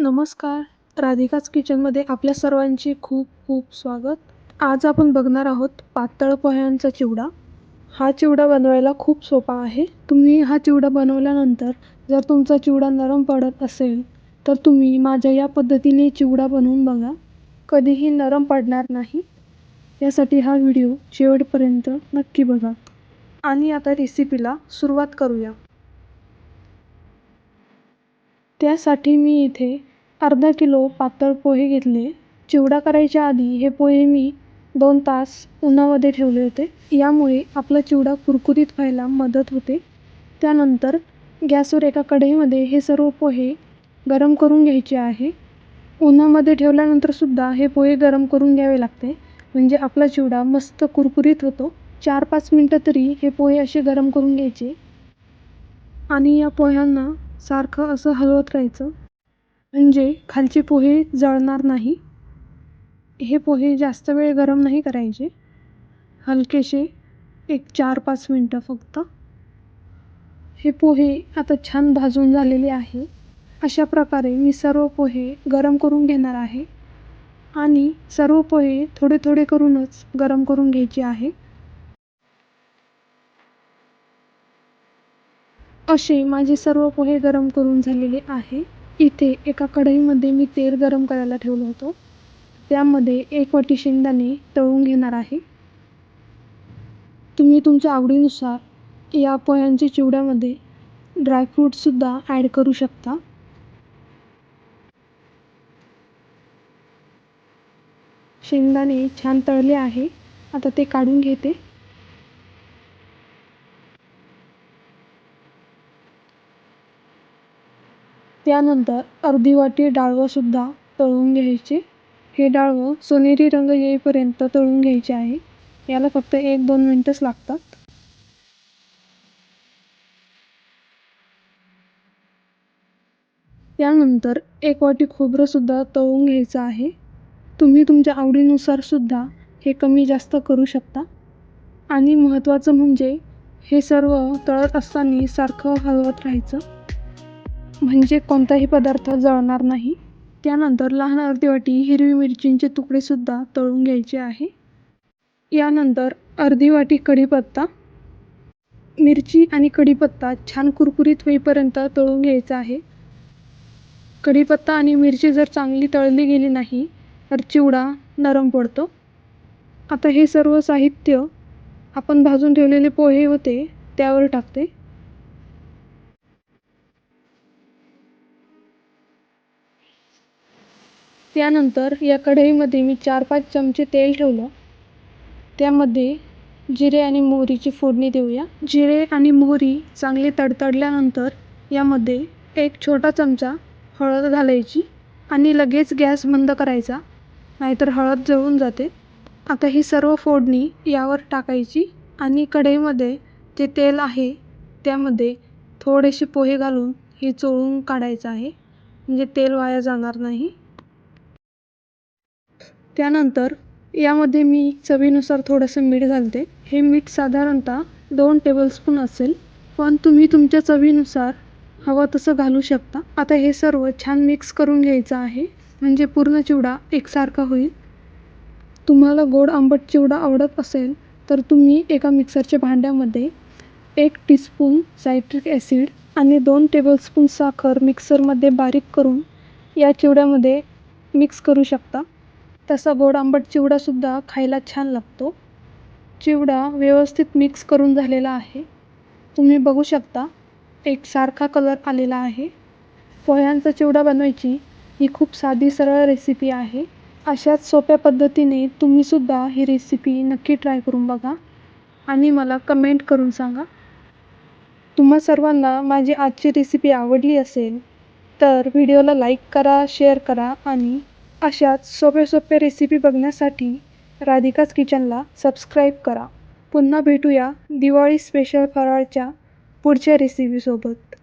नमस्कार. राधिकाच किचनमध्ये आपल्या सर्वांचे खूप खूप स्वागत. आज आपण बघणार आहोत पातळ पोह्यांचा चिवडा. हा चिवडा बनवायला खूप सोपा आहे. तुम्ही हा चिवडा बनवल्यानंतर जर तुमचा चिवडा नरम पडत असेल तर तुम्ही माझ्या या पद्धतीने चिवडा बनवून बघा. कधीही नरम पडणार नाही. यासाठी हा व्हिडिओ शेवटपर्यंत नक्की बघा. आणि आता रेसिपीला सुरुवात करूया. त्यासाठी मी इथे अर्धा किलो पातळ पोहे घेतले. चिवडा करायच्या आधी हे पोहे मी दोन तास उन्हामध्ये ठेवले होते. यामुळे आपला चिवडा कुरकुरीत व्हायला मदत होते. त्यानंतर गॅसवर एका कढईमध्ये हे सर्व पोहे गरम करून घ्यायचे आहे. उन्हामध्ये ठेवल्यानंतरसुद्धा हे पोहे गरम करून घ्यावे लागते. म्हणजे आपला चिवडा मस्त कुरकुरीत होतो. चार पाच मिनटं तरी हे पोहे असे गरम करून घ्यायचे. आणि या पोह्यांना सारखं असं हलवत राहायचं. म्हणजे खालचे पोहे जळणार नाही. हे पोहे जास्त वेळ गरम नाही करायचे. हलकेसे एक चार पाच मिनटं फक्त. हे पोहे आता छान भाजून झालेले आहे. अशा प्रकारे मी सर्व पोहे गरम करून घेणार आहे. आणि सर्व पोहे थोडे थोडे करूनच गरम करून घ्यायचे आहे. असे माझे सर्व पोहे गरम करून झालेले आहे. इथे एका कढईमध्ये मी तेल गरम करायला ठेवलं होतं. त्यामध्ये एक वाटी शेंगदाणे तळून घेणार आहे. तुम्ही तुमच्या आवडीनुसार या पोह्यांच्या चिवड्यामध्ये ड्रायफ्रूटसुद्धा ॲड करू शकता. शेंगदाणे छान तळले आहे. आता ते काढून घेते. त्यानंतर अर्धी वाटी डाळवंसुद्धा तळून घ्यायचे. हे डाळवं सोनेरी रंग येईपर्यंत तळून घ्यायचे आहे. याला फक्त एक दोन मिनटंच लागतात. त्यानंतर एक वाटी खोबरंसुद्धा तळून घ्यायचं आहे. तुम्ही तुमच्या आवडीनुसारसुद्धा हे कमी जास्त करू शकता. आणि महत्त्वाचं म्हणजे हे सर्व तळत असताना सारखं हलवत राहायचं. म्हणजे कोणताही पदार्थ जळणार नाही. त्यानंतर लहान अर्धी वाटी हिरवी मिरचींचे तुकडेसुद्धा तळून घ्यायचे आहे. यानंतर अर्धी वाटी कढीपत्ता मिरची आणि कढीपत्ता छान कुरकुरीत होईपर्यंत तळून घ्यायचा आहे. कढीपत्ता आणि मिरची जर चांगली तळली गेली नाही तर चिवडा नरम पडतो. आता हे सर्व साहित्य आपण भाजून ठेवलेले पोहे होते त्यावर टाकते. त्यानंतर या कढईमध्ये मी चार पाच चमचे तेल ठेवलं. त्यामध्ये जिरे आणि मोहरीची फोडणी देऊया. जिरे आणि मोहरी चांगली तडतडल्यानंतर यामध्ये एक छोटा चमचा हळद घालायची आणि लगेच गॅस बंद करायचा नाहीतर हळद जळून जाते. आता ही सर्व फोडणी यावर टाकायची आणि कढईमध्ये जे तेल आहे त्यामध्ये थोडेसे पोहे घालून हे चोळून काढायचं आहे. म्हणजे तेल वाया जाणार नाही. त्यानंतर यामध्ये मी चवीनुसार थोडंसं मीठ घालते. हे मीठ साधारणतः दोन टेबलस्पून असेल. पण तुम्ही तुमच्या चवीनुसार हवं तसं घालू शकता. आता हे सर्व छान मिक्स करून घ्यायचं आहे. म्हणजे पूर्ण चिवडा एकसारखा होईल. तुम्हाला गोड आंबट चिवडा आवडत असेल तर तुम्ही एका मिक्सरच्या भांड्यामध्ये एक टीस्पून सायट्रिक ॲसिड आणि दोन टेबलस्पून साखर मिक्सरमध्ये बारीक करून या चिवड्यामध्ये मिक्स करू शकता. तसा गोड आंबट चिवडासुद्धा खायला छान लागतो. चिवडा व्यवस्थित मिक्स करून झालेला आहे. तुम्ही बघू शकता एक सारखा कलर आलेला आहे. पोह्यांचा चिवडा बनवायची ही खूप साधी सरळ रेसिपी आहे. अशाच सोप्या पद्धतीने तुम्हीसुद्धा ही रेसिपी नक्की ट्राय करून बघा आणि मला कमेंट करून सांगा. तुम्हा सर्वांना माझी आजची रेसिपी आवडली असेल तर व्हिडिओला लाईक करा शेअर करा आणि अशाच सोप्या सोप्या रेसिपी बघण्यासाठी राधिकाच किचनला सबस्क्राईब करा. पुन्हा भेटूया दिवाळी स्पेशल फराळच्या पुढच्या रेसिपीसोबत